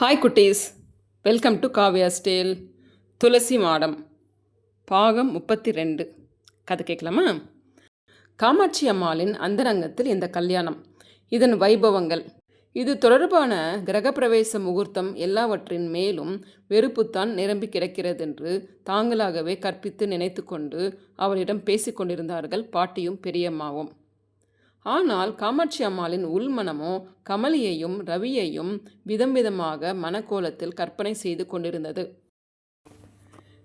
Hi குட்டீஸ். Welcome to Kavya style துளசி மாடம் பாகம் முப்பத்தி ரெண்டு கதை கேட்கலாமா? காமாட்சி அம்மாளின் அந்தரங்கத்தில் இந்த கல்யாணம் இதன் வைபவங்கள். இது தொடர்பான கிரகப்பிரவேச முகூர்த்தம் எல்லாவற்றின் மேலும் வெறுப்புத்தான் நிரம்பி கிடக்கிறதென்று தாங்களாகவே கற்பித்து நினைத்து கொண்டு அவளிடம் பேசிக்கொண்டிருந்தார்கள் பாட்டியும் பெரியம்மாவும். ஆனால் காமாட்சி அம்மாளின் உள்மனமோ கமலியையும் ரவியையும் விதம் விதமாக மனக்கோலத்தில் கற்பனை செய்து கொண்டிருந்தது.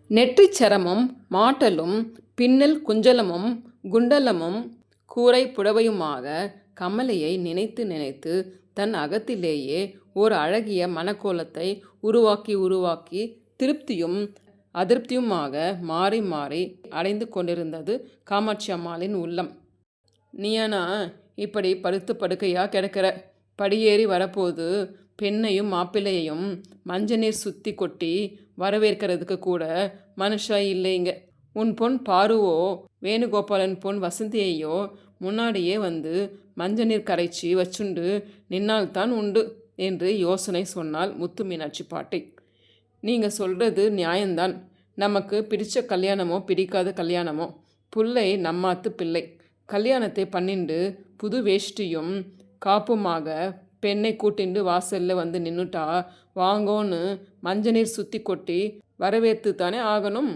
நெற்றிச் சரமும் மாட்டலும் பின்னல் குஞ்சலமும் குண்டலமும் கூரை புடவையுமாக கமலையை நினைத்து நினைத்து தன் அகத்திலேயே ஓர் அழகிய மனக்கோலத்தை உருவாக்கி உருவாக்கி திருப்தியும் அதிருப்தியுமாக மாறி மாறி அடைந்து கொண்டிருந்தது காமாட்சி அம்மாளின் உள்ளம். நீயானா இப்படி படுத்து படுக்கையாக கிடக்கிற? படியேறி வரப்போது பெண்ணையும் மாப்பிள்ளையையும் மஞ்ச நீர் சுற்றி கொட்டி வரவேற்கிறதுக்கு கூட மனுஷா இல்லைங்க. உன் பொன் பாருவோ வேணுகோபாலன் பொன் வசந்தியையோ முன்னாடியே வந்து மஞ்ச நீர் கரைச்சி வச்சுண்டு நின்னால்தான் உண்டு என்று யோசனை சொன்னால் முத்து மீனாட்சி பாட்டி. நீங்கள் சொல்கிறது நியாயம்தான். நமக்கு பிடித்த கல்யாணமோ பிடிக்காத கல்யாணமோ புள்ளை நம்மாத்து பிள்ளை. கல்யாணத்தை பண்ணிண்டு புது வேஷ்டியும் காப்புமாக பெண்ணை கூட்டிண்டு வாசலில் வந்து நின்றுட்டா வாங்கோன்னு மஞ்சநீர் சுற்றி கொட்டி வரவேற்று தானே ஆகணும்?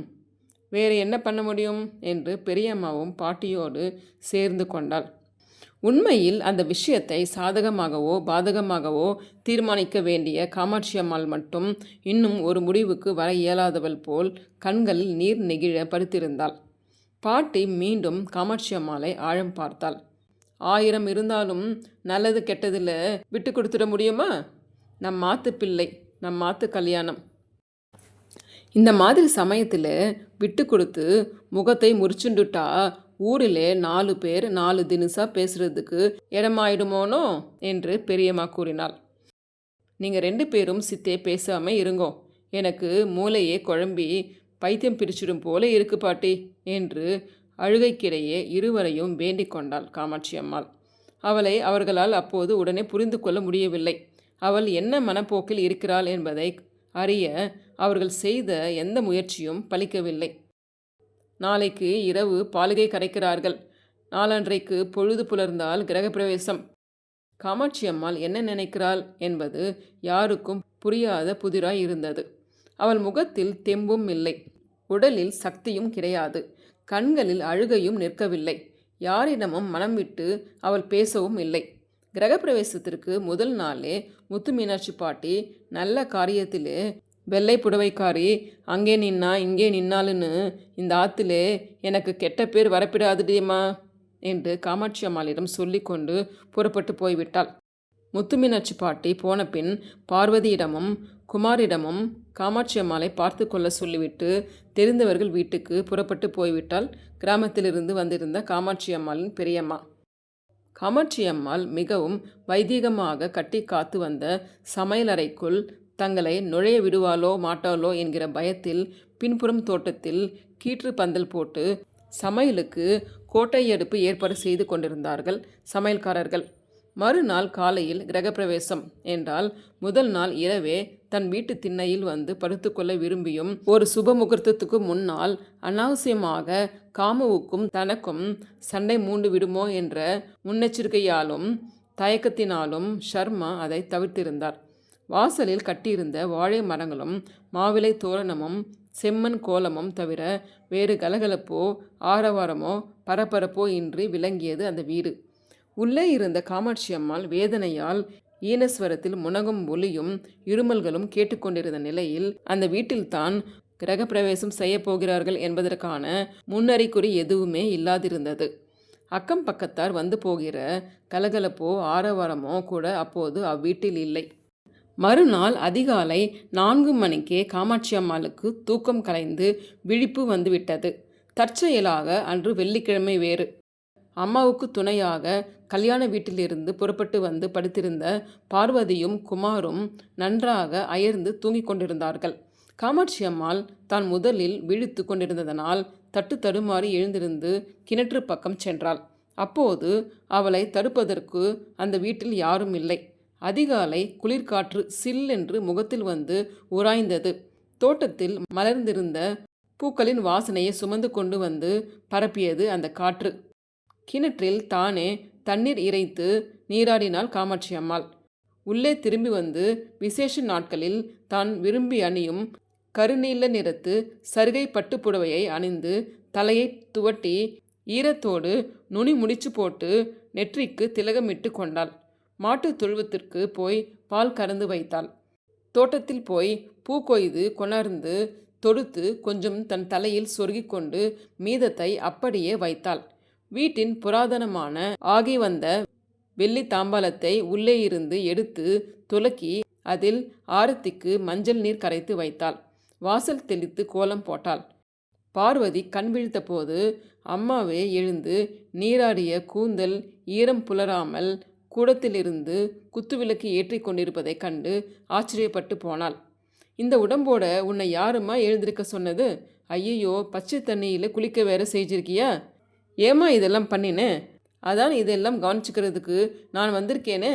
வேறு என்ன பண்ண முடியும்? என்று பெரியம்மாவும் பாட்டியோடு சேர்ந்து கொண்டாள். உண்மையில் அந்த விஷயத்தை சாதகமாகவோ பாதகமாகவோ தீர்மானிக்க வேண்டிய காமாட்சி அம்மாள் மட்டும் இன்னும் ஒரு முடிவுக்கு வர இயலாதவள் போல் கண்களில் நீர் நெகிழ படுத்திருந்தாள். பாட்டி மீண்டும் காமாட்சி அம்மாளை ஆழம் பார்த்தாள். ஆயிரம் இருந்தாலும் நல்லது கெட்டதில் விட்டு கொடுத்துட முடியுமா? நம் மாத்து பிள்ளை நம் மாத்து கல்யாணம். இந்த மாதிரி சமயத்தில் விட்டு கொடுத்து முகத்தை முறிச்சுண்டுட்டா ஊரிலே நாலு பேர் நாலு தினுசா பேசுறதுக்கு இடமாயிடுமோனோ? என்று பெரியம்மா கூறினாள். நீங்கள் ரெண்டு பேரும் சித்தே பேசாமல் இருங்கோ. எனக்கு மூளையே குழம்பி பைத்தியம் பிரிச்சிடும் போல இருக்கு பாட்டி என்று அழுகைக்கிடையே இருவரையும் வேண்டிக் கொண்டாள் காமாட்சி அம்மாள். அவளை அவர்களால் அப்போது உடனே புரிந்து கொள்ள முடியவில்லை. அவள் என்ன மனப்போக்கில் இருக்கிறாள் என்பதை அறிய அவர்கள் செய்த எந்த முயற்சியும் பலிக்கவில்லை. நாளைக்கு இரவு பாலுகை கரைக்கிறார்கள். நாளன்றைக்கு பொழுது புலர்ந்தால் கிரகப்பிரவேசம். காமாட்சி அம்மாள் என்ன நினைக்கிறாள் என்பது யாருக்கும் புரியாத புதிராய் இருந்தது. அவள் முகத்தில் தெம்பும் இல்லை. உடலில் சக்தியும் கிடையாது. கண்களில் அழுகையும் நிற்கவில்லை. யாரிடமும் மனம் விட்டு அவள் பேசவும் இல்லை. கிரகப்பிரவேசத்திற்கு முதல் நாளே முத்து மீனாட்சி பாட்டி நல்ல காரியத்திலே வெள்ளை புடவைக்காரி அங்கே நின்னா இங்கே நின்னாலுன்னு இந்த ஆத்திலே எனக்கு கெட்ட பேர் வரப்பிடாதுடியம்மா என்று காமாட்சி அம்மாளிடம் சொல்லிக்கொண்டு புறப்பட்டு போய்விட்டாள். முத்துமீனாட்சி பாட்டி போன பின் பார்வதியிடமும் குமாரிடமும் காமாட்சி அம்மாளை பார்த்து கொள்ள சொல்லிவிட்டு தெரிந்தவர்கள் வீட்டுக்கு புறப்பட்டு போய்விட்டால் கிராமத்திலிருந்து வந்திருந்த காமாட்சி அம்மாளின் பெரியம்மா. காமாட்சி அம்மாள் மிகவும் வைதீகமாக கட்டி காத்து வந்த சமையலறைக்குள் தங்களை நுழைய விடுவாளோ மாட்டாளோ என்கிற பயத்தில் பின்புறம் தோட்டத்தில் கீற்று பந்தல் போட்டு சமையலுக்கு கோட்டை அடுப்பு ஏற்பாடு செய்து கொண்டிருந்தார்கள் சமையல்காரர்கள். மறுநாள் காலையில் கிரகப்பிரவேசம் என்றால் முதல் நாள் இரவே தன் வீட்டு திண்ணையில் வந்து படுத்துக்கொள்ள விரும்பியும் ஒரு சுப முகூர்த்தத்துக்கு முன்னால் அனாவசியமாக காமுவுக்கும் தனக்கும் சண்டை மூண்டு விடுமோ என்ற முன்னெச்சரிக்கையாலும் தயக்கத்தினாலும் ஷர்மா அதை தவிர்த்திருந்தார். வாசலில் கட்டியிருந்த வாழை மரங்களும் மாவிலை தோரணமும் செம்மண் கோலமும் தவிர வேறு கலகலப்போ ஆரவாரமோ பரபரப்போ இன்றி விளங்கியது அந்த வீடு. உள்ளே இருந்த காமாட்சி அம்மாள் வேதனையால் ஈனஸ்வரத்தில் முனகும் ஒலியும் இருமல்களும் கேட்டுக்கொண்டிருந்த நிலையில் அந்த வீட்டில்தான் கிரகப்பிரவேசம் செய்யப்போகிறார்கள் என்பதற்கான முன்னறிக்குறி எதுவுமே இல்லாதிருந்தது. அக்கம் பக்கத்தார் வந்து போகிற கலகலப்போ ஆரவாரமோ கூட அப்போது அவ்வீட்டில் இல்லை. மறுநாள் அதிகாலை நான்கு மணிக்கே காமாட்சி அம்மாளுக்கு தூக்கம் கலைந்து விழிப்பு வந்துவிட்டது. தற்செயலாக அன்று வெள்ளிக்கிழமை வேறு. அம்மாவுக்கு துணையாக கல்யாண வீட்டிலிருந்து புறப்பட்டு வந்து படுத்திருந்த பார்வதியும் குமாரும் நன்றாக அயர்ந்து தூங்கிக் கொண்டிருந்தார்கள். காமாட்சி அம்மாள் தான் முதலில் விழித்து கொண்டிருந்ததனால் தட்டு தடுமாறி எழுந்திருந்து கிணற்று பக்கம் சென்றாள். அப்போது அவளை தடுப்பதற்கு அந்த வீட்டில் யாரும் இல்லை. அதிகாலை குளிர்காற்று சில்லென்று முகத்தில் வந்து உராய்ந்தது. தோட்டத்தில் மலர்ந்திருந்த பூக்களின் வாசனையை சுமந்து கொண்டு வந்து பரப்பியது அந்த காற்று. கிணற்றில் தானே தண்ணீர் இறைத்து நீராடினாள் காமாட்சி அம்மாள். உள்ளே திரும்பி வந்து விசேஷ நாட்களில் தான் விரும்பி அணியும் கருநீல நிறத்து சருகை பட்டுப்புடவையை அணிந்து தலையை துவட்டி ஈரத்தோடு நுனி முடிச்சு போட்டு நெற்றிக்கு திலகமிட்டு கொண்டாள். மாட்டுத் தொழுவத்திற்கு போய் பால் கறந்து வைத்தாள். தோட்டத்தில் போய் பூ கொய்து கொணர்ந்து தொடுத்து கொஞ்சம் தன் தலையில் சொருகிக் கொண்டு மீதத்தை அப்படியே வைத்தாள். வீட்டின் புராதனமான ஆகி வந்த வெள்ளி தாம்பாலத்தை உள்ளே இருந்து எடுத்து துலக்கி அதில் ஆரத்திக்கு மஞ்சள் நீர் கரைத்து வைத்தாள். வாசல் தெளித்து கோலம் போட்டாள். பார்வதி கண் விழித்தபோது அம்மாவே எழுந்து நீராடிய கூந்தல் ஈரம் புலராமல் கூடத்திலிருந்து குத்துவிளக்கு ஏற்றி கொண்டிருப்பதைக் கண்டு ஆச்சரியப்பட்டு போனாள். இந்த உடம்போட உன்னை யாரும்மா எழுந்திருக்க சொன்னது? ஐயையோ பச்சை தண்ணியில் குளிக்க வேற செஞ்சிருக்கியா ஏம்மா இதெல்லாம் பண்ணினே? அதான் இதெல்லாம் கவனிச்சுக்கிறதுக்கு நான் வந்திருக்கேனே.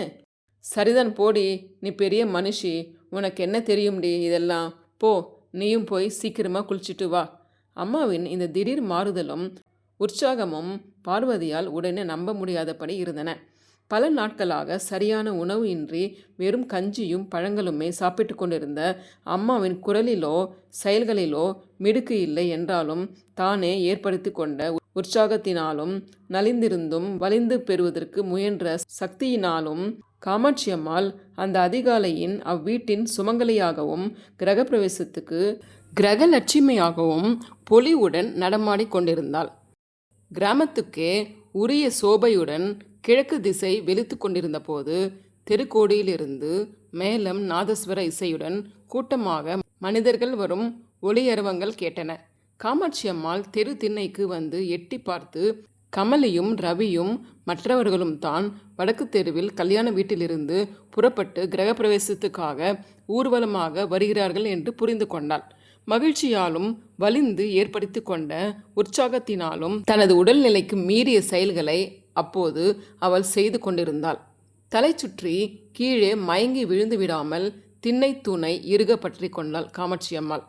சரிதான் போடி நீ பெரிய மனுஷி உனக்கு என்ன தெரியும்டி இதெல்லாம்? போ நீயும் போய் சீக்கிரமாக குளிச்சுட்டு வா. அம்மாவின் இந்த திடீர் மாறுதலும் உற்சாகமும் பார்வதியால் உடனே நம்ப முடியாதபடி இருந்தன. பல நாட்களாக சரியான உணவு இன்றி வெறும் கஞ்சியும் பழங்களுமே சாப்பிட்டு கொண்டிருந்த அம்மாவின் குரலிலோ செயல்களிலோ மிடுக்கு இல்லை என்றாலும் தானே ஏற்படுத்தி கொண்ட உற்சாகத்தினாலும் நலிந்திருந்தும் வலிந்து பெறுவதற்கு முயன்ற சக்தியினாலும் காமாட்சியம்மாள் அந்த அதிகாலையின் அவ்வீட்டின் சுமங்கலியாகவும் கிரகப்பிரவேசத்துக்கு கிரகலட்சுமியாகவும் பொலிவுடன் நடமாடிக்கொண்டிருந்தாள் கிராமத்துக்கே உரிய சோபையுடன் கிழக்கு திசை வெளுத்து கொண்டிருந்த போது தெருக்கோடியிலிருந்து மேலம் நாதஸ்வர இசையுடன் கூட்டமாக மனிதர்கள் வரும் ஒளியரவங்கள் கேட்டன. காமாட்சி அம்மாள் தெரு திண்ணைக்கு வந்து எட்டி பார்த்து கமலியும் ரவியும் மற்றவர்களும் தான் வடக்கு தெருவில் கல்யாண வீட்டிலிருந்து புறப்பட்டு கிரகப்பிரவேசத்துக்காக ஊர்வலமாக வருகிறார்கள் என்று புரிந்து கொண்டாள். மகிழ்ச்சியாலும் வலிந்து ஏற்படுத்தி கொண்ட உற்சாகத்தினாலும் தனது உடல்நிலைக்கு மீறிய செயல்களை அப்போது அவள் செய்து கொண்டிருந்தாள். தலை சுற்றி கீழே மயங்கி விழுந்து விடாமல் திண்ணை தூணை இறுக பற்றி கொண்டாள் காமாட்சி அம்மாள்.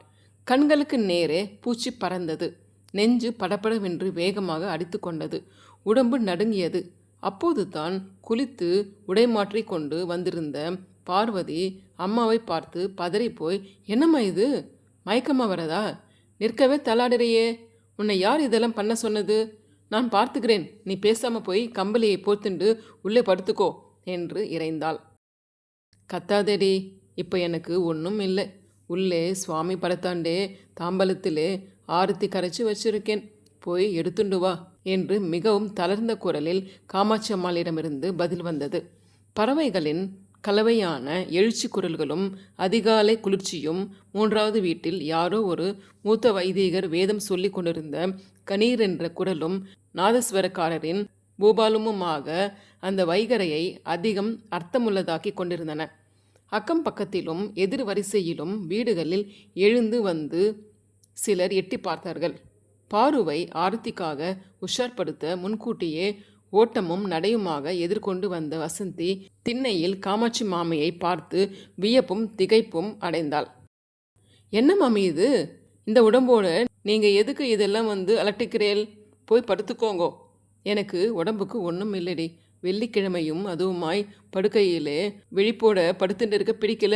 கண்களுக்கு நேரே பூச்சி பறந்தது. நெஞ்சு படபடவென்று வேகமாக அடித்து கொண்டது. உடம்பு நடுங்கியது. அப்போது தான் குளித்து உடை மாற்றி கொண்டு வந்திருந்த பார்வதி அம்மாவை பார்த்து பதறிப்போய் என்னம்மா இது? மயக்கமா வரதா? நிற்கவே தலாடுறையே உன்னை யார் இதெல்லாம் பண்ண சொன்னது? நான் பார்த்துக்கிறேன். நீ பேசாம போய் கம்பளியை போத்துண்டு உள்ளே படுத்துக்கோ என்று இறைந்தாள். கத்தாதேடி இப்போ எனக்கு ஒன்றும் இல்லை. உள்ளே சுவாமி படத்தாண்டே தாம்பலத்திலே ஆரத்தி கரைச்சி வச்சிருக்கேன். போய் எடுத்துண்டு வா என்று மிகவும் தளர்ந்த குரலில் காமாட்சி அம்மாளிடமிருந்து பதில் வந்தது. பறவைகளின் கலவையான எழுச்சி குரல்களும் அதிகாலை குளிர்ச்சியும் மூன்றாவது வீட்டில் யாரோ ஒரு மூத்த வைதீகர் வேதம் சொல்லி கொண்டிருந்த கணீர் என்ற குரலும் நாதஸ்வரக்காரரின் பூபாலுமுமாக அந்த வைகரையை அதிகம் அர்த்தமுள்ளதாக்கி கொண்டிருந்தன. அக்கம் பக்கத்திலும் எதிர் வரிசையிலும் வீடுகளில் எழுந்து வந்து சிலர் எட்டி பார்த்தார்கள். பாருவை ஆரத்திக்காக உஷார்படுத்த முன்கூட்டியே ஓட்டமும் நடையுமாக எதிர்கொண்டு வந்த வசந்தி திண்ணையில் காமாட்சி மாமியை பார்த்து வியப்பும் திகைப்பும் அடைந்தாள். என்ன மாமி இது? இந்த உடம்போட நீங்கள் எதுக்கு இதெல்லாம் வந்து அலட்டிக்கிறேல்? போய் படுத்துக்கோங்கோ. எனக்கு உடம்புக்கு ஒன்றும் இல்லடி. வெள்ளிக்கிழமையும் அதுவுமாய் படுக்கையிலே விழிப்போட படுத்துட்டு இருக்க பிடிக்கல.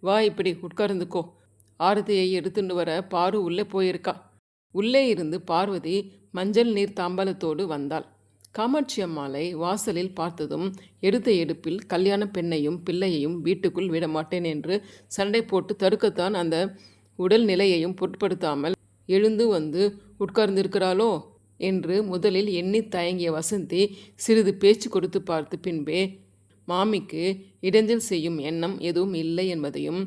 வா இப்படி உட்கார்ந்துக்கோ. ஆரதியை எடுத்துட்டு வர பாரு உள்ளே போயிருக்கா. உள்ளே இருந்து பார்வதி மஞ்சள் நீர் தாம்பலத்தோடு வந்தாள். காமாட்சி அம்மாளை வாசலில் பார்த்ததும் எடுத்த எடுப்பில் கல்யாண பெண்ணையும் பிள்ளையையும் வீட்டுக்குள் விடமாட்டேன் என்று சண்டை போட்டு தடுக்கத்தான் அந்த உடல் நிலையையும் பொருட்படுத்தாமல் எழுந்து வந்து உட்கார்ந்திருக்கிறாளோ? என்று முதலில் எண்ணி தயங்கிய வசந்தி சிறிது பேச்சு கொடுத்து பார்த்து பின்பே மாமிக்கு இடைஞ்சல் செய்யும் எண்ணம் எதுவும் இல்லை என்பதையும்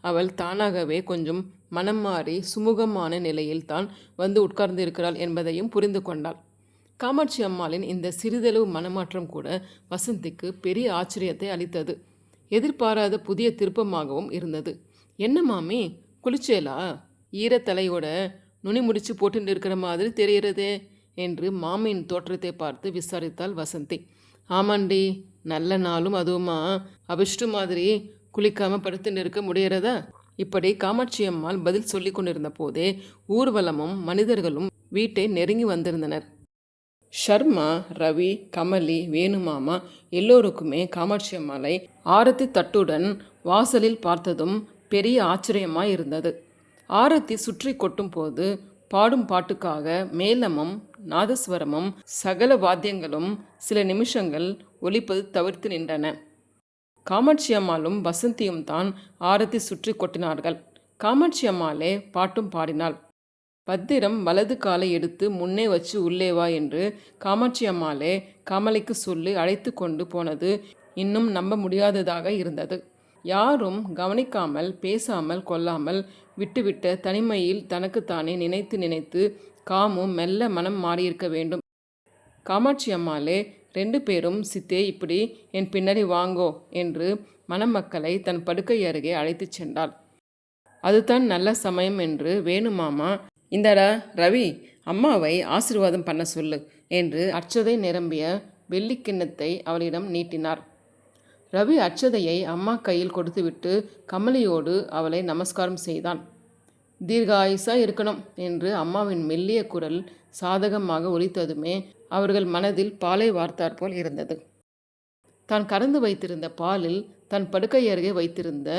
அவள் தானாகவே கொஞ்சம் மனம் மாறி சுமூகமான நிலையில் தான் வந்து உட்கார்ந்திருக்கிறாள் என்பதையும் புரிந்து கொண்டாள். காமாட்சி அம்மாளின் இந்த சிறிதளவு மனமாற்றம் கூட வசந்திக்கு பெரிய ஆச்சரியத்தை அளித்தது. எதிர்பாராத புதிய திருப்பமாகவும் இருந்தது. என்ன மாமி குளிச்சேலா? ஈரத்தலையோட நுனி முடிச்சு போட்டுட்டு இருக்கிற மாதிரி தெரிகிறதே என்று மாமியின் தோற்றத்தை பார்த்து விசாரித்தாள் வசந்தி. ஆமாண்டி நல்ல நாளும் அதுவுமா. அபிஷ்டு மாதிரி குளிக்காம படுத்துன்னு இருக்க முடியறதா இப்படி காமாட்சி அம்மாள் பதில் சொல்லி கொண்டிருந்த போதே ஊர்வலமும் மனிதர்களும் வீட்டை நெருங்கி வந்திருந்தனர். ஷர்மா ரவி கமலி வேணுமாமா எல்லோருக்குமே காமாட்சி அம்மாளை ஆரத்தி தட்டுடன் வாசலில் பார்த்ததும் பெரிய ஆச்சரியமாய் இருந்தது. ஆரத்தி சுற்றி கொட்டும் போது பாடும் பாட்டுக்காக மேலமும் நாதஸ்வரமும் சகல வாத்தியங்களும் சில நிமிஷங்கள் ஒலிப்பது தவிர்த்து நின்றன. காமாட்சி அம்மாளும் வசந்தியும் தான் ஆரத்தி சுற்றி கொட்டினார்கள். காமாட்சி அம்மாளே பாட்டும் பாடினாள். பத்திரம் வலது காலை எடுத்து முன்னே வச்சு உள்ளே வா என்று காமாட்சி அம்மாளே கமலைக்கு சொல்லி அழைத்து கொண்டு போனது இன்னும் நம்ப முடியாததாக இருந்தது. யாரும் கவனிக்காமல் பேசாமல் கொள்ளாமல் விட்டுவிட்ட தனிமையில் தனக்குத்தானே நினைத்து நினைத்து காமும் மெல்ல மனம் மாறியிருக்க வேண்டும். காமாட்சி அம்மாளே ரெண்டு பேரும் சித்தே இப்படி என் பின்னாடி வாங்கோ என்று மணமக்களை தன் படுக்கை அருகே அழைத்துச் சென்றாள். அதுதான் நல்ல சமயம் என்று வேணுமாமா இந்தடா ரவி அம்மாவை ஆசீர்வாதம் பண்ண சொல்லு என்று அச்சதை நிரம்பிய வெள்ளி கிண்ணத்தை அவளிடம் நீட்டினார். ரவி அச்சதையை அம்மா கையில் கொடுத்துவிட்டு கமலியோடு அவளை நமஸ்காரம் செய்தான். தீர்காயுசா இருக்கணும் என்று அம்மாவின் மெல்லிய குரல் சாதகமாக ஒலித்ததுமே அவர்கள் மனதில் பாலை வார்த்தார் போல் இருந்தது. தான் கறந்து வைத்திருந்த பாலில் தன் படுக்கை அருகே வைத்திருந்த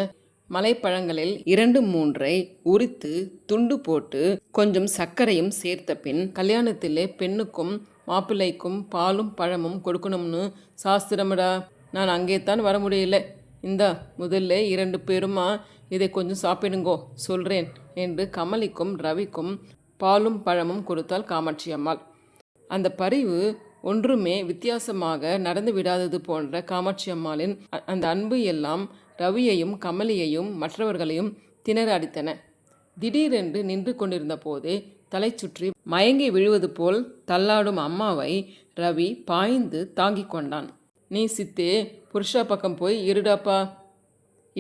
மலைப்பழங்களில் இரண்டு மூன்றை உரித்து துண்டு போட்டு கொஞ்சம் சர்க்கரையும் சேர்த்த பின் கல்யாணத்திலே பெண்ணுக்கும் மாப்பிள்ளைக்கும் பாலும் பழமும் கொடுக்கணும்னு சாஸ்திரமடா. நான் அங்கே தான் வர முடியல. இந்தா முதல்ல இரண்டு பேருமா இதை கொஞ்சம் சாப்பிடுங்கோ சொல்கிறேன் என்று கமலிக்கும் ரவிக்கும் பாலும் பழமும் கொடுத்தாள் காமாட்சி அம்மாள். அந்த பரிவு ஒன்றுமே வித்தியாசமாக நடந்து விடாதது போன்ற காமாட்சி அம்மாளின் அந்த அன்பு எல்லாம் ரவியையும் கமலியையும் மற்றவர்களையும் திணற அடித்தன. திடீரென்று நின்று கொண்டிருந்த போதே தலை சுற்றி மயங்கி விழுவது போல் தள்ளாடும் அம்மாவை ரவி பாய்ந்து தாங்கிக் கொண்டான். நீ சித்தே புருஷா பக்கம் போய் இருடாப்பா.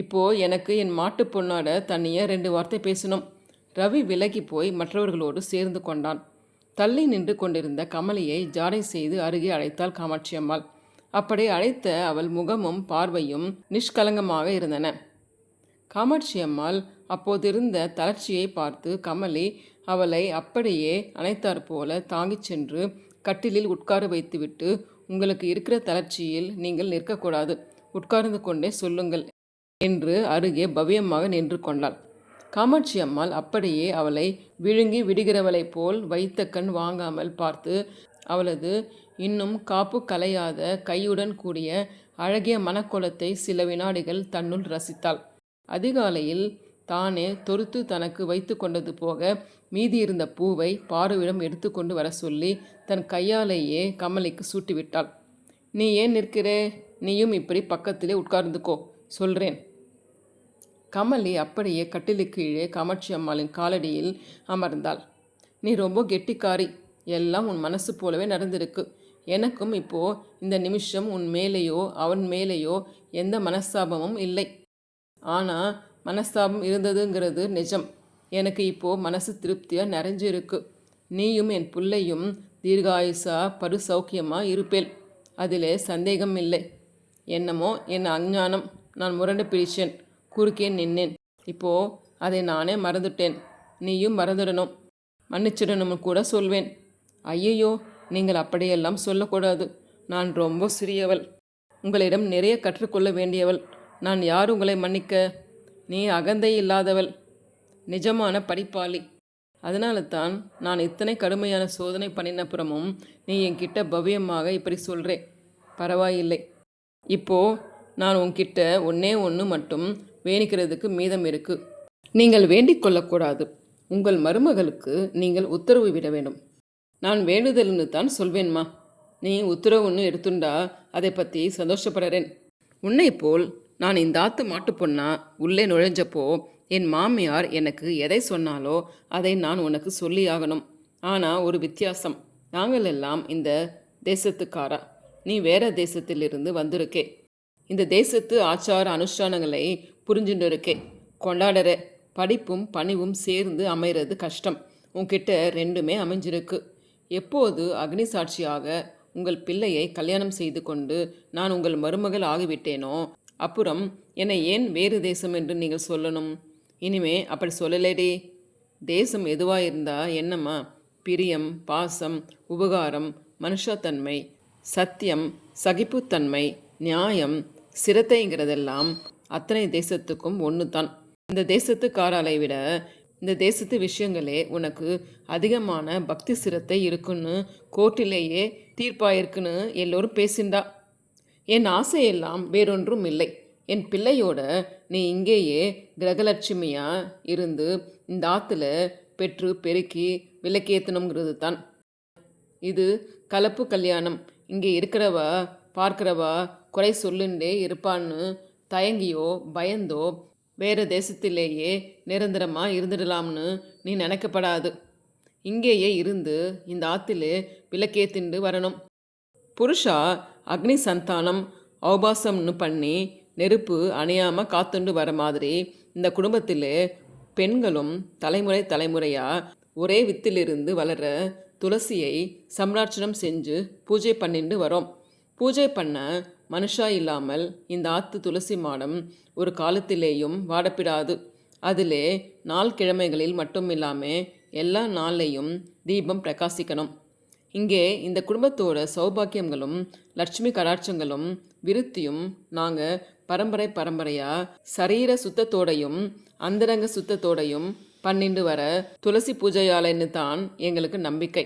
இப்போ எனக்கு என் மாட்டு பொண்ணோட தண்ணிய ரெண்டு வார்த்தை பேசணும். ரவி விலகி போய் மற்றவர்களோடு சேர்ந்து கொண்டான். தள்ளி நின்று கொண்டிருந்த கமலியை ஜாடை செய்து அருகே அழைத்தாள் காமாட்சி அம்மாள். அப்படி அழைத்த அவள் முகமும் பார்வையும் நிஷ்கலங்கமாக இருந்தன. காமாட்சி அம்மாள் அப்போதிருந்த தளர்ச்சியை பார்த்து கமலி அவளை அப்படியே அணைத்தாற் போல தாங்கிச் சென்று கட்டிலில் உட்கார வைத்துவிட்டு உங்களுக்கு இருக்கிற தளர்ச்சியில் நீங்கள் நிற்கக்கூடாது. உட்கார்ந்து கொண்டே சொல்லுங்கள். என்று அருகே பவ்யமாக நின்று கொண்டாள். காமாட்சி அம்மாள் அப்படியே அவளை விழுங்கி விடுகிறவளைப் போல் வைத்த கண் வாங்காமல் பார்த்து அவளது இன்னும் காப்பு கலையாத கையுடன் கூடிய அழகிய மனக்கோலத்தை சில வினாடிகள் தன்னுள் ரசித்தாள். அதிகாலையில் தானே தொறுத்து தனக்கு வைத்து கொண்டது போக மீதியிருந்த பூவை பாருவிடம் எடுத்துக்கொண்டு வர சொல்லி தன் கையாலேயே கமலிக்கு சூட்டிவிட்டாள். நீ ஏன் நிற்கிறே? நீயும் இப்படி பக்கத்திலே உட்கார்ந்துக்கோ. சொல்கிறேன் கமலி அப்படியே கட்டிலுக்கு கீழே காமாட்சி அம்மாளின் காலடியில் அமர்ந்தாள். நீ ரொம்ப கெட்டிக்காரி. எல்லாம் உன் மனசு போலவே நடந்திருக்கு. எனக்கும் இப்போ இந்த நிமிஷம் உன் மேலேயோ அவன் மேலேயோ எந்த மனஸ்தாபமும் இல்லை. ஆனால் மனஸ்தாபம் இருந்ததுங்கிறது நிஜம். எனக்கு இப்போ மனசு திருப்தியாக நிறைஞ்சிருக்கு. நீயும் என் பிள்ளையும் தீர்காயுசா பரு சௌக்கியமாக இருப்பேன் அதிலே சந்தேகம் இல்லை. என்னமோ என் அஞ்ஞானம். நான் முரண்டு பிடிச்சேன் குறுக்கே நின்னேன். இப்போ அதை நானே மறந்துட்டேன். நீயும் மறந்துடணும். மன்னிச்சிடணும்னு கூட சொல்வேன். ஐயையோ நீங்கள் அப்படியெல்லாம் சொல்லக்கூடாது. நான் ரொம்ப சிறியவள். உங்களிடம் நிறைய கற்றுக்கொள்ள வேண்டியவள். நான் யார் உங்களை மன்னிக்க? நீ அகந்தை இல்லாதவள். நிஜமான படிப்பாளி. அதனால தான் நான் இத்தனை கடுமையான சோதனை பண்ணினப்புறமும் நீ என்கிட்ட பவ்யமாக இப்படி சொல்கிறே பரவாயில்லை. இப்போ நான் உன்கிட்ட ஒன்னே ஒன்று மட்டும் வேணிக்கிறதுக்கு மீதம் இருக்கு. நீங்கள் வேண்டிக் கொள்ளக்கூடாது. உங்கள் மருமகளுக்கு நீங்கள் உத்தரவு விட வேண்டும். நான் வேண்டுதல்னு தான் சொல்வேன்மா. நீ உத்தரவுன்னு எடுத்துண்டா அதை பற்றி சந்தோஷப்படுறேன். உன்னை போல் நான் இந்த ஆத்து மாட்டுப் பொண்ணா உள்ளே நுழைஞ்சப்போ என் மாமியார் எனக்கு எதை சொன்னாலோ அதை நான் உனக்கு சொல்லியாகணும் ஆனால் ஒரு வித்தியாசம். நாங்கள் எல்லாம் இந்த தேசத்துக்காரா? நீ வேற தேசத்திலிருந்து வந்திருக்கே. இந்த தேசத்து ஆச்சார அனுஷ்டானங்களை புரிஞ்சுட்டு இருக்கே கொண்டாடுற படிப்பும் பணிவும் சேர்ந்து அமைகிறது கஷ்டம். உன்கிட்ட ரெண்டுமே அமைஞ்சிருக்கு. எப்போது அக்னி சாட்சியாக உங்கள் பிள்ளையை கல்யாணம் செய்து கொண்டு நான் உங்கள் மருமகள் ஆகிவிட்டேனோ அப்புறம் என்னை ஏன் வேறு தேசம் என்று நீங்கள் சொல்லணும்? இனிமே அப்படி சொல்லலேடி. தேசம் எதுவாக இருந்தால் என்னம்மா? பிரியம் பாசம் உபகாரம் மனுஷத்தன்மை சத்தியம் சகிப்புத்தன்மை நியாயம் சிரத்தைங்கிறதெல்லாம் அத்தனை தேசத்துக்கும் ஒன்று தான் இந்த தேசத்துக்காராலை விட இந்த தேசத்து விஷயங்களே உனக்கு அதிகமான பக்தி சிரத்தை இருக்குன்னு கோர்ட்டிலேயே தீர்ப்பாயிருக்குன்னு எல்லோரும் பேசிண்டா. என் ஆசையெல்லாம் வேறொன்றும் இல்லை. என் பிள்ளையோட நீ இங்கேயே கிரகலட்சுமியாக இருந்து இந்த ஆற்றுல பெற்று பெருக்கி விளக்கேற்றணுங்கிறது தான் இது கலப்பு கல்யாணம். இங்கே இருக்கிறவா பார்க்கிறவா குறை சொல்லுண்டே இருப்பான்னு தயங்கியோ பயந்தோ வேறு தேசத்திலேயே நிரந்தரமாக இருந்துடலாம்னு நீ நினைக்கப்படாது. இங்கேயே இருந்து இந்த ஆற்றிலே விளக்கேத்திண்டு வரணும். புருஷா அக்னி சந்தானம் அவபாசம்னு பண்ணி நெருப்பு அணையாமல் காத்துண்டு வர மாதிரி இந்த குடும்பத்தில் பெண்களும் தலைமுறை தலைமுறையாக ஒரே வித்திலிருந்து வளர துளசியை சம்ராட்சணம் செஞ்சு பூஜை பண்ணிண்டு வரோம். பூஜை பண்ண மனுஷா இல்லாமல் இந்த ஆத்து துளசி மாடம் ஒரு காலத்திலேயும் வாடப்பிடாது அதிலே நாள் கிழமைகளில் மட்டும் இல்லாமல் எல்லா நாளையும் தீபம் பிரகாசிக்கணும். இங்கே இந்த குடும்பத்தோட சௌபாக்கியங்களும் லட்சுமி கடாட்சங்களும் விருத்தியும் நாங்கள் பரம்பரை பரம்பரையாக சரீர சுத்தத்தோடையும் அந்தரங்க சுத்தத்தோடையும் பண்ணிண்டு வர துளசி பூஜையாலைன்னு தான் எங்களுக்கு நம்பிக்கை.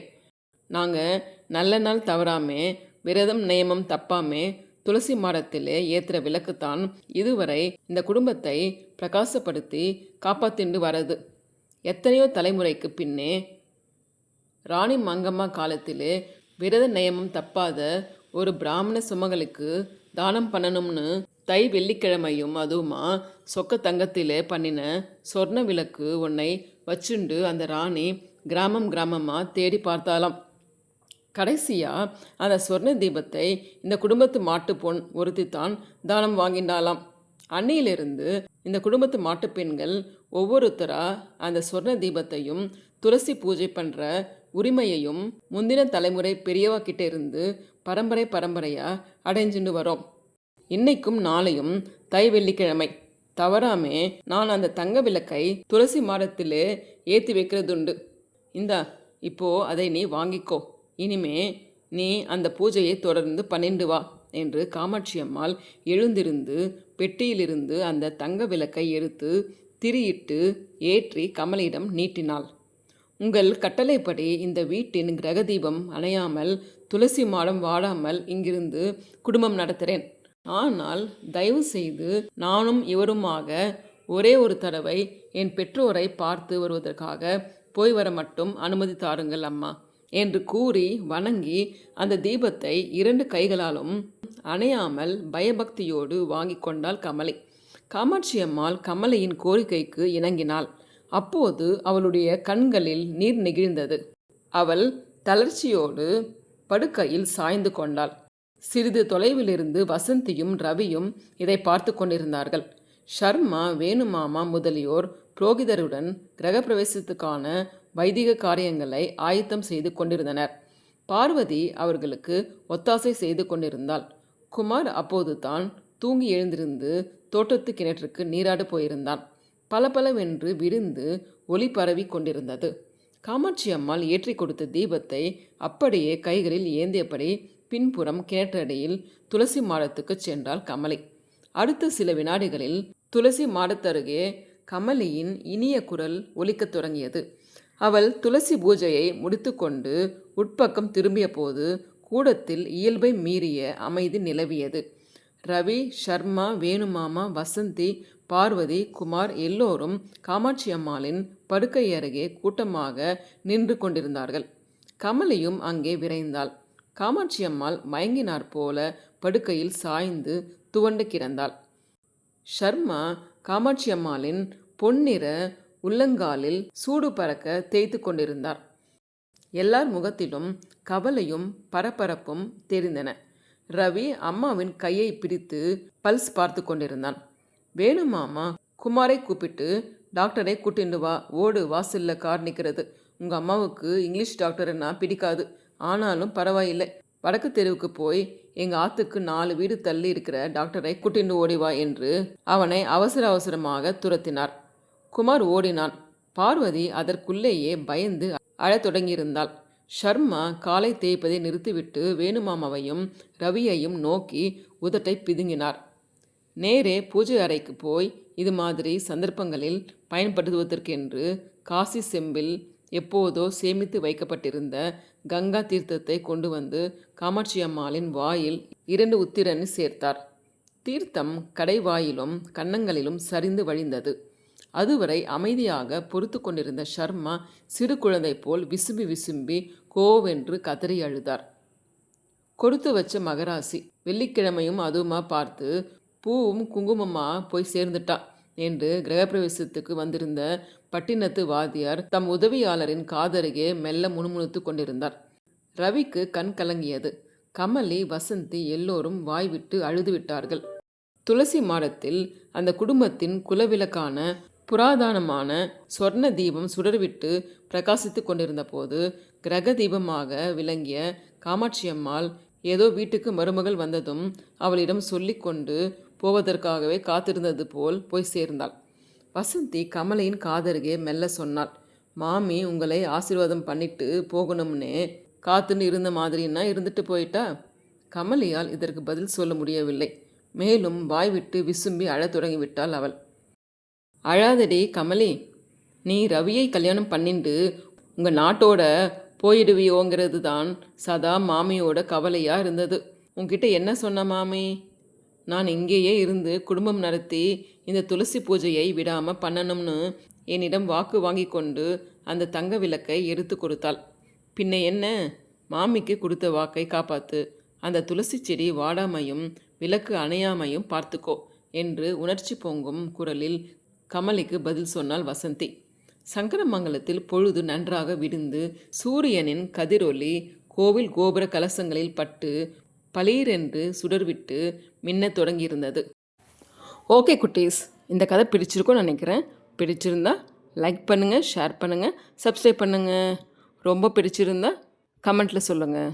நாங்கள் நல்ல நாள் தவறாமே விரதம் நியமம் தப்பாமே துளசி மாடத்திலே ஏற்றுற விளக்குத்தான் இதுவரை இந்த குடும்பத்தை பிரகாசப்படுத்தி காப்பாத்திண்டு வரது. எத்தனையோ தலைமுறைக்கு பின்னே ராணி மங்கம்மா காலத்திலே விரத நியமம் தப்பாத ஒரு பிராமண சுமகளுக்கு தானம் பண்ணணும்னு தை வெள்ளிக்கிழமையும் அதுவுமா சொக்க தங்கத்திலே பண்ணின சொர்ண விளக்கு உன்னை வச்சுண்டு அந்த ராணி கிராமம் கிராமமாக தேடி பார்த்தாலாம் கடைசியாக அந்த சொர்ண தீபத்தை இந்த குடும்பத்து மாட்டுப்பொன் ஒருத்தி தான் தானம் வாங்கினாலாம் அன்னையிலிருந்து இந்த குடும்பத்து மாட்டு பெண்கள் ஒவ்வொருத்தராக அந்த சொர்ண தீபத்தையும் துளசி பூஜை பண்ணுற உரிமையையும் முந்தின தலைமுறை பெரியவா இருந்து பரம்பரை பரம்பரையாக அடைஞ்சுண்டு வரோம். இன்னைக்கும் நாளையும் தை வெள்ளிக்கிழமை. தவறாமே நான் அந்த தங்க விளக்கை துளசி மாடத்திலே ஏற்றி வைக்கிறதுண்டு. இந்தா இப்போ அதை நீ வாங்கிக்கோ. இனிமே நீ அந்த பூஜையை தொடர்ந்து பன்னெண்டு வா என்று காமாட்சி அம்மாள் எழுந்திருந்து பெட்டியிலிருந்து அந்த தங்க விளக்கை எடுத்து திரியிட்டு ஏற்றி கமலிடம் நீட்டினாள். உங்கள் கட்டளைப்படி இந்த வீட்டின் கிரகதீபம் அணையாமல் துளசி மாடம் வாடாமல் இங்கிருந்து குடும்பம் நடத்துகிறேன் ஆனால் தயவு செய்து நானும் இவருமாக ஒரே ஒரு தடவை என் பெற்றோரை பார்த்து வருவதற்காக போய் வர மட்டும் அனுமதி தாருங்கள் அம்மா. என்று கூறி வணங்கி அந்த தீபத்தை இரண்டு கைகளாலும் அணையாமல் பயபக்தியோடு வாங்கி கொண்டாள் கமலை. காமாட்சி அம்மாள் கமலையின் கோரிக்கைக்கு இணங்கினாள். அப்போது அவளுடைய கண்களில் நீர் நெகிழ்ந்தது. அவள் தளர்ச்சியோடு படுக்கையில் சாய்ந்து கொண்டாள். சிறிது தொலைவிலிருந்து வசந்தியும் ரவியும் இதை பார்த்து கொண்டிருந்தார்கள். ஷர்மா வேணுமாமா முதலியோர் புரோகிதருடன் கிரகப்பிரவேசத்துக்கான வைதிக காரியங்களை ஆயத்தம் செய்து கொண்டிருந்தனர். பார்வதி அவர்களுக்கு ஒத்தாசை செய்து கொண்டிருந்தாள். குமார் அப்போது தான் தூங்கி எழுந்திருந்து தோட்டத்து கிணற்றுக்கு நீராட போயிருந்தான். பளபளவென்று விரிந்து ஒளி பரவி கொண்டிருந்தது. காமாட்சி அம்மாள் ஏற்றி கொடுத்த தீபத்தை அப்படியே கைகளில் ஏந்தியபடி பின்புறம் கிணற்றடியில் துளசி மாடத்துக்கு சென்றாள் கமலை. அடுத்த சில வினாடிகளில் துளசி மாடத்தருகே கமலியின் இனிய குரல் ஒலிக்கத் தொடங்கியது. அவள் துளசி பூஜையை முடித்துக்கொண்டு உட்பக்கம் திரும்பிய போது கூடத்தில் இயல்பை மீறிய அமைதி நிலவியது. ரவி ஷர்மா வேணுமாமா வசந்தி பார்வதி குமார் எல்லோரும் காமாட்சி அம்மாளின் படுக்கை அருகே கூட்டமாக நின்று கொண்டிருந்தார்கள். கமலியும் அங்கே விரைந்தாள். காமாட்சி அம்மாள் மயங்கினார் போல படுக்கையில் சாய்ந்து துவண்டு கிடந்தாள். ஷர்மா காமாட்சி அம்மாளின் பொன்னிற உள்ளங்காலில் சூடு பறக்க தேய்த்து கொண்டிருந்தார். எல்லார் முகத்திலும் கவலையும் பரபரப்பும் தெரிந்தன. ரவி அம்மாவின் கையை பிடித்து பல்ஸ் பார்த்து கொண்டிருந்தான். வேணுமாமா குமாரை கூப்பிட்டு டாக்டரை கூட்டிண்டு வா ஓடு வாசல்ல கார் நிற்கிறது உங்கள் அம்மாவுக்கு இங்கிலீஷ் டாக்டர்னா பிடிக்காது. ஆனாலும் பரவாயில்லை. வடக்கு தெருவுக்கு போய் எங்கள் ஆத்துக்கு நாலு வீடு தள்ளி இருக்கிற டாக்டரை கூட்டிண்டு ஓடி வா என்று அவனை அவசர அவசரமாக துரத்தினார். குமார் ஓடினான். பார்வதி அதற்குள்ளேயே பயந்து அழத் தொடங்கியிருந்தாள். ஷர்மா காலை தேய்ப்பதை நிறுத்திவிட்டு வேணுமாமாவையும் ரவியையும் நோக்கி உதட்டை பிதுங்கினார். நேரே பூஜை அறைக்கு போய் இது மாதிரி சந்தர்ப்பங்களில் பயன்படுத்துவதற்கென்று காசி செம்பில் எப்போதோ சேமித்து வைக்கப்பட்டிருந்த கங்கா தீர்த்தத்தை கொண்டு வந்து காமாட்சி அம்மாளின் வாயில் இரண்டு உத்திரன் சேர்த்தார். தீர்த்தம் கடைவாயிலும் கன்னங்களிலும் சரிந்து வழிந்தது. அதுவரை அமைதியாக பொறுத்து கொண்டிருந்த ஷர்மா சிறு குழந்தை போல் விசும்பி விசும்பி கோவென்று கதறி அழுதார். கொடுத்து வச்ச மகராசி வெள்ளிக்கிழமையும் அதுவுமா பார்த்து பூவும் குங்குமமா போய் சேர்ந்துட்டா என்று கிரகப்பிரவேசத்துக்கு வந்திருந்த பட்டினத்து வாதியார் தம் உதவியாளரின் காதருகே மெல்ல முணுமுணுத்து கொண்டிருந்தார். ரவிக்கு கண் கலங்கியது. கமலி வசந்தி எல்லோரும் வாய்விட்டு அழுது விட்டார்கள் துளசி மாடத்தில் அந்த குடும்பத்தின் குலவிளக்கான புராதனமான சொர்ண தீபம் சுடர்விட்டு பிரகாசித்து கொண்டிருந்த போது கிரக தீபமாக விளங்கிய காமாட்சி அம்மாள் ஏதோ வீட்டுக்கு மருமகள் வந்ததும் அவளிடம் சொல்லிக்கொண்டு போவதற்காகவே காத்திருந்தது போல் போய் சேர்ந்தாள். வசந்தி கமலையின் காதருகே மெல்ல சொன்னாள் மாமி உங்களை ஆசீர்வாதம் பண்ணிட்டு போகணும்னே. காத்துன்னு இருந்த மாதிரின்னா இருந்துட்டு போயிட்டா? கமலியால் இதற்கு பதில் சொல்ல முடியவில்லை. மேலும் வாய்விட்டு விசும்பி அழத் தொடங்கிவிட்டாள் அவள். அழாதடி கமலி. நீ ரவியை கல்யாணம் பண்ணிண்டு உங்கள் நாட்டோட போயிடுவியோங்கிறது தான் சதா மாமியோட கவலையாக இருந்தது. உங்ககிட்ட என்ன சொன்ன மாமி? நான் இங்கேயே இருந்து குடும்பம் நடத்தி இந்த துளசி பூஜையை விடாமல் பண்ணணும்னு என்னிடம் வாக்கு வாங்கி கொண்டு அந்த தங்க விளக்கை எடுத்து கொடுத்தாள். பின்ன என்ன? மாமிக்கு கொடுத்த வாக்கை காப்பாத்து அந்த துளசி செடி வாடாமையும் விளக்கு அணையாமையும் பார்த்துக்கோ என்று உணர்ச்சி பொங்கும் குரலில் கமலிக்கு பதில் சொன்னாள் வசந்தி. சங்கரமங்கலத்தில் பொழுது நன்றாக விடிந்து சூரியனின் கதிரொலி கோவில் கோபுர கலசங்களில் பட்டு பளீரென்று சுடர்விட்டு மின்னத் தொடங்கியிருந்தது. ஓகே குட்டீஸ் இந்த கதை பிடிச்சிருக்கும்னு நினைக்கிறேன். பிடிச்சிருந்தா லைக் பண்ணுங்கள் ஷேர் பண்ணுங்கள் சப்ஸ்கிரைப் பண்ணுங்கள் ரொம்ப பிடிச்சிருந்தா கமெண்ட்டில் சொல்லுங்கள்